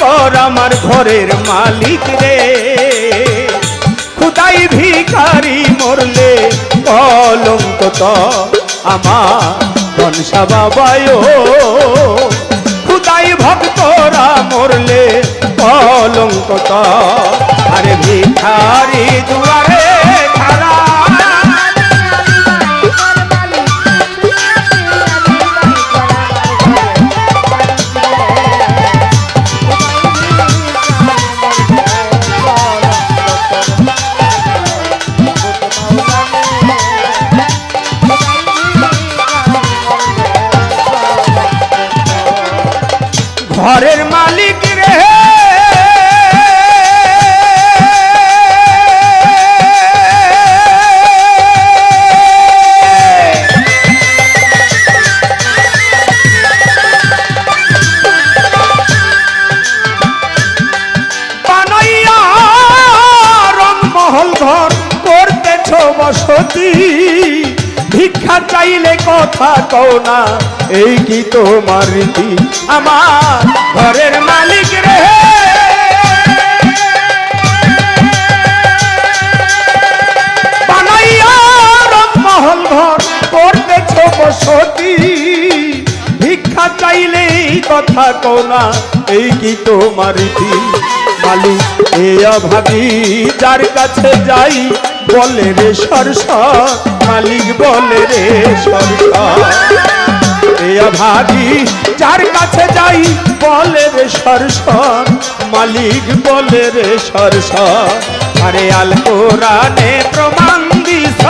কর আমার ঘরের মালিক রে। খুদাই ভিখারি মরলে, কলঙ্ক তো আমার ধনসা বাবায় খুদাই ভক্তরা মরলে, কলঙ্ক তো। আরে ভিখারি দুয়ারে চাইলে কথা কও না। এই কি তোমার রীতি? আমার ঘরের মালিক রে। রংমহল ঘর করতেছ ভিক্ষা চাইলে কথা কও না। এই কি তোমার রীতি? মালিক, এ অভাবী যার কাছে যাই বলে রে সরসর মালিক বলে রে সরসর এ অভাবী যার কাছে যাই বলে রে সরসর মালিক বলে রে সরসর আরে আল কোরআনে প্রমাণ দিছ,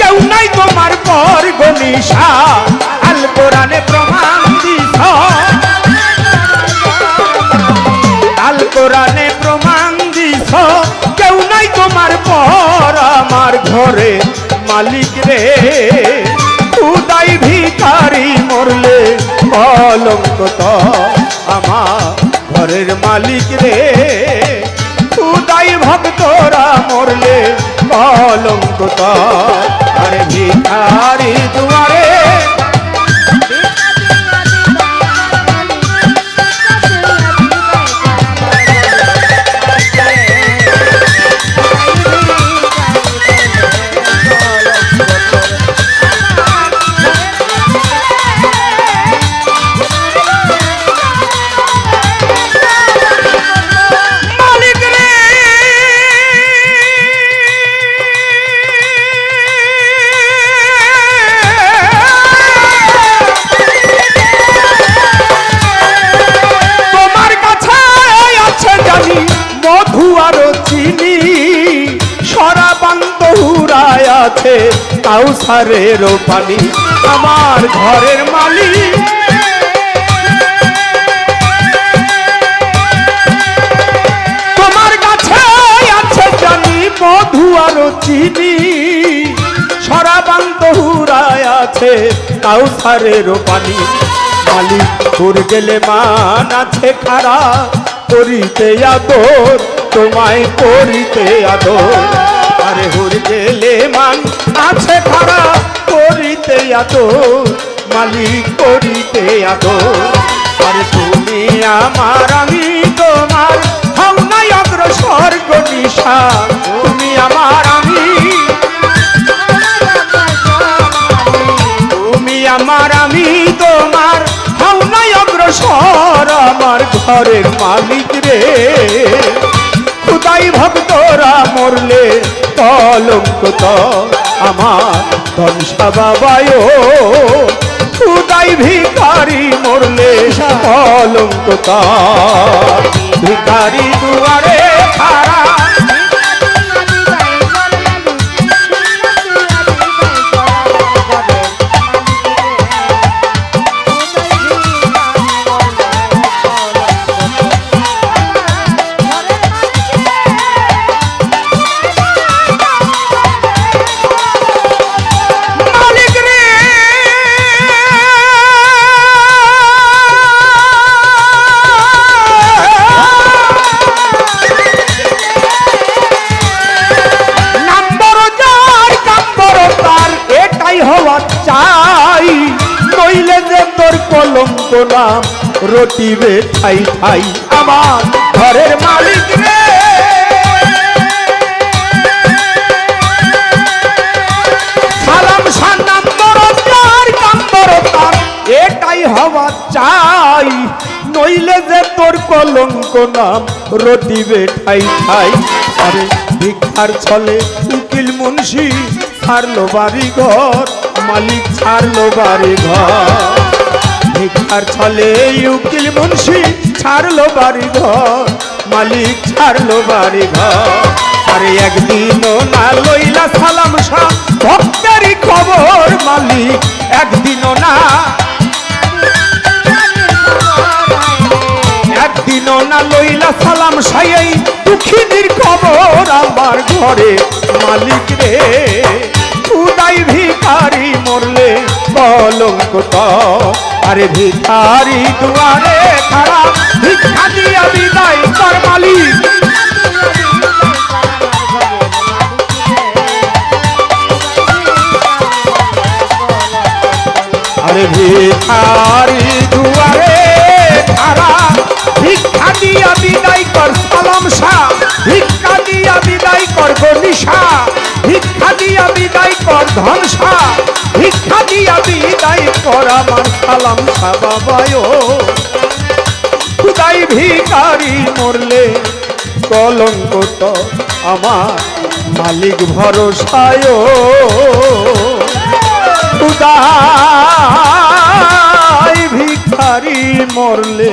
কেউ নাই তোমার পর গনিশা আল কোরআনে প্রমাণ দিছ। আল কোরআনে প্রমাণ দিছ, কেউ নাই তোমার পর আমার ঘরে মালিক রে উদাই ভিকারি মরলে অলঙ্কত আমার ঘরের মালিক রে। উদাই ভক্তরা মরলে অলঙ্কত আরে ভিকারি দুয়ারে। আছে কাউসারের পানি আমার ঘরের মালিক তোমার কাছে আছে জানি মধু আর চিনি, সরাবান্ত হুরায় আছে কাউসারের পানি মালিক তোর গেলে মান আছে খারা করিতে আদর, তোমায় করিতে আদর। আরে হুর গেলে মান আছে খারা করিতে আদর, মালিক করিতে আদর। আরে তুমি আমার, আমি তোমার, হও নাই অগ্রসর গনিশা তুমি আমার, আমি তুমি আমার, আমি তোমার, হও নাই অগ্রসর আমার ঘরের মালিক রে। খুদাই ভক্তরা মরলে কলঙ্ক আমার। ধনসা বাবায় খুদাই ভিকারি মরলে কলঙ্ক ভিকারি দুয়ারে খারা নাম রটিবে ঠাই ঠাই। আমার ঘরের মালিক হওয়া চাই। নইলে যে তোর কলঙ্ক নাম রটিবে ঠাই ঠাই। আরে ভিক্ষার ছলে উকিল মুন্সি, ছাড়লো বাড়ি ঘর মালিক ছাড়লো বাড়ি ঘর ভিক্ষার ছলে উকিল মুন্সি ছাড়লো বাড়ি ঘর, মালিক ছাড়লো বাড়ি ঘর। আরে একদিনও না লইলা সালাম শাহ, ভক্তেরই খবর মালিক, একদিনও না। একদিনও না লইলা সালাম সাই দুঃখিনীর খবর আমার ঘরে মালিক রে। উদাই ভিকারি মরলে কলঙ্ক আরে ভিখারি দুয়ারে খারাপ ভিক্ষা দিয়া বিদায় কর মালিক। আরে ভিখারি দুয়ারে খারা ভিক্ষা দিয়া বিদায় কর সালাম শাহ, ভিক্ষা দিয়া বিদায় কর গনিশা ভিক্ষা দিয়া বিদায় কর ধন শাহ ভিক্ষা দিয়া বিদায় কর আমার সালাম শাহ বাবায়। খুদাই ভিখারি মরলে কলঙ্ক তো আমার মালিক ভরসায়। খুদাই ভিখারি মরলে